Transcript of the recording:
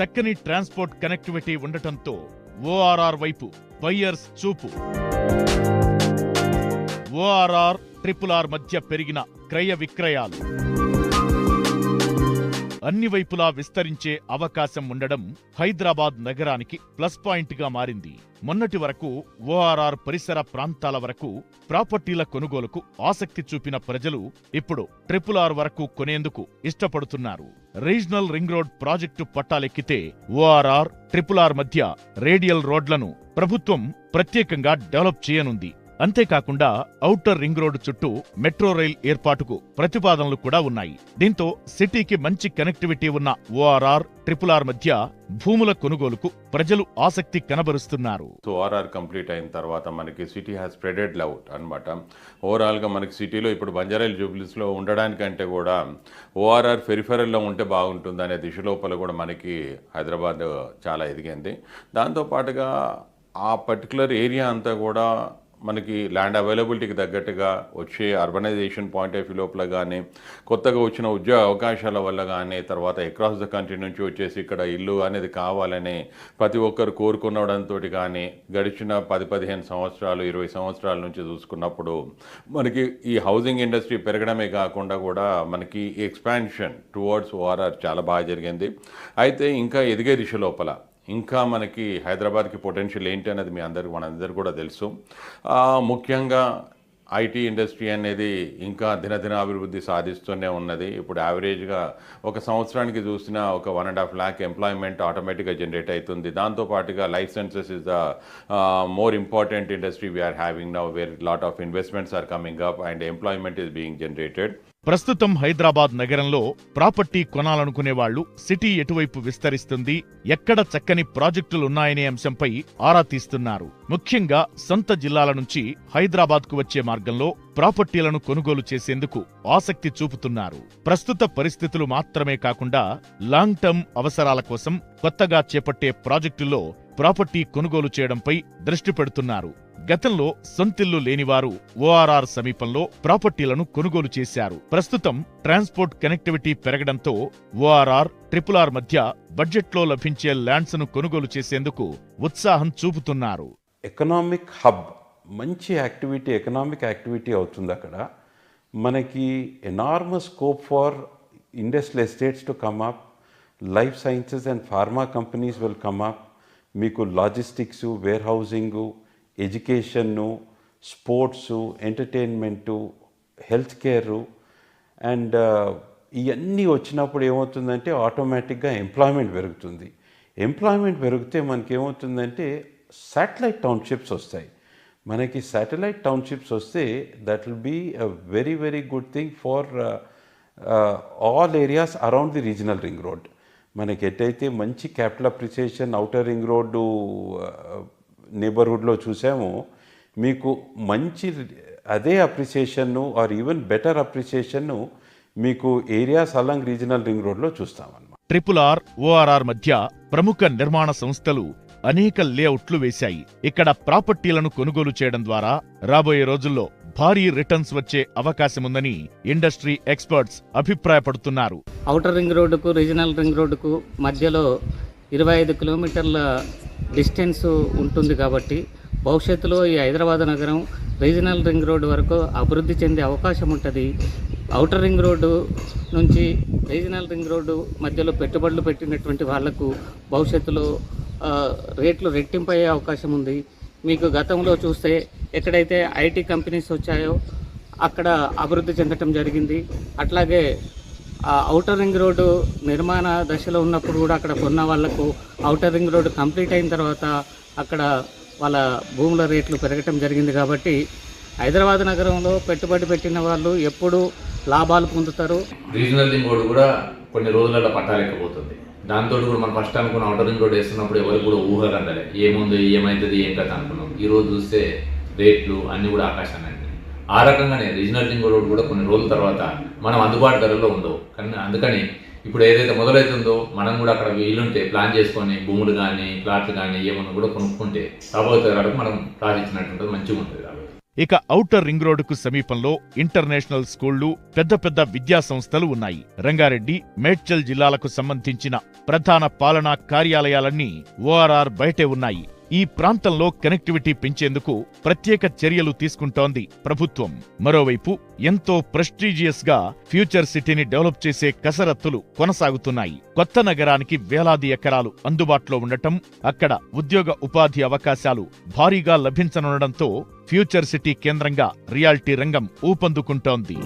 చక్కని transport connectivity ఉండటంతో ORR వైపు బయ్యర్స్ చూపు. ఓఆర్ఆర్ ట్రిపుల్ ఆర్ మధ్య పెరిగిన క్రయ విక్రయాలు. అన్ని వైపులా విస్తరించే అవకాశం ఉండడం హైదరాబాద్ నగరానికి ప్లస్ పాయింట్గా మారింది. మొన్నటి వరకు ఓఆర్ఆర్ పరిసర ప్రాంతాల వరకు ప్రాపర్టీల కొనుగోలుకు ఆసక్తి చూపిన ప్రజలు ఇప్పుడు ట్రిపుల్ ఆర్ వరకు కొనేందుకు ఇష్టపడుతున్నారు. రీజనల్ రింగ్ రోడ్ ప్రాజెక్టు పట్టాలెక్కితే ఓఆర్ఆర్ ట్రిపుల్ ఆర్ మధ్య రేడియల్ రోడ్లను ప్రభుత్వం ప్రత్యేకంగా డెవలప్ చేయనుంది. అంతేకాకుండా ఔటర్ రింగ్ రోడ్డు చుట్టూ మెట్రో రైల్ ఏర్పాటుకు ప్రతిపాదనలు కూడా ఉన్నాయి. దీంతో సిటీకి మంచి కనెక్టివిటీ ఉన్న ఓఆర్ఆర్ ట్రిపుల్ ఆర్ మధ్య భూముల కొనుగోలుకు ప్రజలు ఆసక్తి కనబరుస్తున్నారు. సో ఓఆర్ఆర్ కంప్లీట్ అయిన తర్వాత మనకి సిటీ హ్యాస్ స్ప్రెడెడ్ లౌట్ అనమాట ఓవరాల్గా మనకి సిటీలో ఇప్పుడు బంజారాయిల్ జూబ్లీస్లో ఉండడానికంటే కూడా ఓఆర్ఆర్ ఫెరిఫెరల్లో ఉంటే బాగుంటుంది అనే దిశ లోపల కూడా మనకి హైదరాబాద్ చాలా ఎదిగింది. దాంతోపాటుగా ఆ పర్టికులర్ ఏరియా అంతా కూడా మనకి ల్యాండ్ అవైలబిలిటీకి తగ్గట్టుగా వచ్చే అర్బనైజేషన్ పాయింట్ ఆఫ్ వ్యూ లోపల కానీ కొత్తగా వచ్చిన ఉద్యోగ అవకాశాల వల్ల కానీ తర్వాత అక్రాస్ ద కంట్రీ నుంచి వచ్చేసి ఇక్కడ ఇల్లు అనేది కావాలని ప్రతి ఒక్కరు కోరుకునడంతో కానీ గడిచిన పది పదిహేను సంవత్సరాలు ఇరవై సంవత్సరాల నుంచి చూసుకున్నప్పుడు మనకి ఈ హౌసింగ్ ఇండస్ట్రీ పెరగడమే కాకుండా కూడా మనకి ఎక్స్పాన్షన్ టువర్డ్స్ ఓఆర్ఆర్ చాలా బాగా జరిగింది. అయితే ఇంకా ఎదిగే దిశ లోపల ఇంకా మనకి హైదరాబాద్కి పొటెన్షియల్ ఏంటి అనేది మీ అందరికి మనందరికీ కూడా తెలుసు. ముఖ్యంగా ఐటీ ఇండస్ట్రీ అనేది ఇంకా దినదిన అభివృద్ధి సాధిస్తూనే ఉన్నది. ఇప్పుడు యావరేజ్గా ఒక సంవత్సరానికి చూసిన ఒక one and half lakh employment ఆటోమేటిక్గా జనరేట్ అవుతుంది. దాంతోపాటుగా life sciences is the more important industry we are having now where lot of investments are coming up and employment is being generated ప్రస్తుతం హైదరాబాద్ నగరంలో ప్రాపర్టీ కొనాలనుకునే వాళ్ళు సిటీ ఎటువైపు విస్తరిస్తుంది ఎక్కడ చక్కని ప్రాజెక్టులున్నాయనే అంశంపై ఆరా తీస్తున్నారు. ముఖ్యంగా సొంత జిల్లాల నుంచి హైదరాబాద్కు వచ్చే మార్గంలో ప్రాపర్టీలను కొనుగోలు చేసేందుకు ఆసక్తి చూపుతున్నారు. ప్రస్తుత పరిస్థితులు మాత్రమే కాకుండా లాంగ్ టర్మ్ అవసరాల కోసం కొత్తగా చేపట్టే ప్రాజెక్టుల్లో ప్రాపర్టీ కొనుగోలు చేయడంపై దృష్టి పెడుతున్నారు. గతంలో సొంతిల్లు లేనివారు ఓఆర్ఆర్ సమీపంలో ప్రాపర్టీలను కొనుగోలు చేశారు. ప్రస్తుతం ట్రాన్స్పోర్ట్ కనెక్టివిటీ పెరగడంతో ఓఆర్ఆర్ ట్రిపుల్ ఆర్ మధ్య బడ్జెట్లో లభించే ల్యాండ్స్ను కొనుగోలు చేసేందుకు ఉత్సాహం చూపుతున్నారు. ఎకనామిక్ హబ్ మంచి యాక్టివిటీ ఎకనామిక్ యాక్టివిటీ అవుతుంది అక్కడ. మనకి enormous scope for industrial estates to come up life sciences and pharma companies will come up. మీకు logistics warehousing ఎడ్యుకేషన్ను sports entertainment health care and ఇవన్నీ వచ్చినప్పుడు ఏమవుతుందంటే ఆటోమేటిక్గా ఎంప్లాయ్మెంట్ పెరుగుతుంది. ఎంప్లాయ్మెంట్ పెరిగితే మనకి ఏమవుతుందంటే శాటిలైట్ టౌన్షిప్స్ వస్తాయి. మనకి శాటిలైట్ టౌన్షిప్స్ వస్తే that will be a very very good thing for all areas around the regional ring road. మనకి ఎట్టయితే మంచి capital appreciation outer ring road నేబర్హుడ్లో చూసామో మీకు మంచి అదే అప్రిసియేషన్ను ఆర్ ఈవెన్ బెటర్ అప్రిసియేషన్ను మీకు ఏరియాస్ అలాంగ్ రీజనల్ రింగ్ రోడ్లో చూస్తామన్నమాట. ట్రిపుల్ ఆర్ ఓఆర్ఆర్ మధ్య ప్రముఖ నిర్మాణ సంస్థలు అనేక లేఅవుట్లు వేశాయి. ఇక్కడ ప్రాపర్టీలను కొనుగోలు చేయడం ద్వారా రాబోయే రోజుల్లో భారీ రిటర్న్స్ వచ్చే అవకాశముందని ఇండస్ట్రీ ఎక్స్పర్ట్స్ అభిప్రాయపడుతున్నారు. ఔటర్ రింగ్ రోడ్డుకు రీజనల్ రింగ్ రోడ్డుకు మధ్యలో ఇరవై ఐదు కిలోమీటర్ల డిస్టెన్స్ ఉంటుంది కాబట్టి భవిష్యత్తులో ఈ హైదరాబాద్ నగరం రీజనల్ రింగ్ రోడ్డు వరకు అభివృద్ధి చెందే అవకాశం ఉంటుంది. ఔటర్ రింగ్ రోడ్డు నుంచి రీజనల్ రింగ్ రోడ్డు మధ్యలో పెట్టుబడులు పెట్టినటువంటి వాళ్ళకు భవిష్యత్తులో రేట్లు రెట్టింపు అయ్యే అవకాశం ఉంది. మీకు గతంలో చూస్తే ఎక్కడైతే ఐటీ కంపెనీస్ వచ్చాయో అక్కడ అభివృద్ధి చెందటం జరిగింది. అట్లాగే ఔటర్ రింగ్ రోడ్డు నిర్మాణ దశలో ఉన్నప్పుడు కూడా అక్కడ కొన్న వాళ్ళకు ఔటర్ రింగ్ రోడ్డు కంప్లీట్ అయిన తర్వాత అక్కడ వాళ్ళ భూముల రేట్లు పెరగటం జరిగింది కాబట్టి హైదరాబాద్ నగరంలో పెట్టుబడి పెట్టిన వాళ్ళు ఎప్పుడు లాభాలు పొందుతారు. రీజనల్ రింగ్ రోడ్డు కూడా కొన్ని రోజులలో పట్టాలేకపోతుంది. దాంతో కూడా మనం ఫస్ట్ అనుకున్న అవుటర్ రింగ్ రోడ్ వేస్తున్నప్పుడు ఎవరు కూడా ఊహలు అందలే ఏముంది ఏమవుతుంది ఏం కదా అనుకున్నాం. ఈ రోజు చూస్తే రేట్లు అన్నీ కూడా ఆకాశాన్ని అండి ఆ రకంగానే రీజనల్ రింగ్ రోడ్ కూడా కొన్ని రోజుల తర్వాత మనం అందుబాటు ధరలో ఉండవు. కానీ అందుకని ఇప్పుడు ఏదైతే మొదలవుతుందో మనం కూడా అక్కడ వీలుంటే ప్లాన్ చేసుకొని భూములు కానీ ప్లాట్లు కానీ ఏమన్నా కూడా కొనుక్కుంటే రాబోతే తరాలకు మనం ప్లాట్ ఇచ్చినట్టు మంచిగా ఉంటుంది ఇక ఔటర్ రింగ్ రోడ్డుకు సమీపంలో ఇంటర్నేషనల్ స్కూళ్ళు పెద్ద పెద్ద విద్యా సంస్థలు ఉన్నాయి. రంగారెడ్డి మేడ్చల్ జిల్లాలకు సంబంధించిన ప్రధాన పాలనా కార్యాలయాలన్నీ ఓఆర్ఆర్ బయటే ఉన్నాయి. ఈ ప్రాంతంలో కనెక్టివిటీ పెంచేందుకు ప్రత్యేక చర్యలు తీసుకుంటోంది ప్రభుత్వం. మరోవైపు ఎంతో ప్రెస్టీజియస్గా ఫ్యూచర్ సిటీని డెవలప్ చేసే కసరత్తులు కొనసాగుతున్నాయి. కొత్త నగరానికి వేలాది ఎకరాలు అందుబాటులో ఉండటం అక్కడ ఉద్యోగ ఉపాధి అవకాశాలు భారీగా లభించనుండటంతో ఫ్యూచర్ సిటీ కేంద్రంగా రియాల్టీ రంగం ఊపందుకుంటోంది.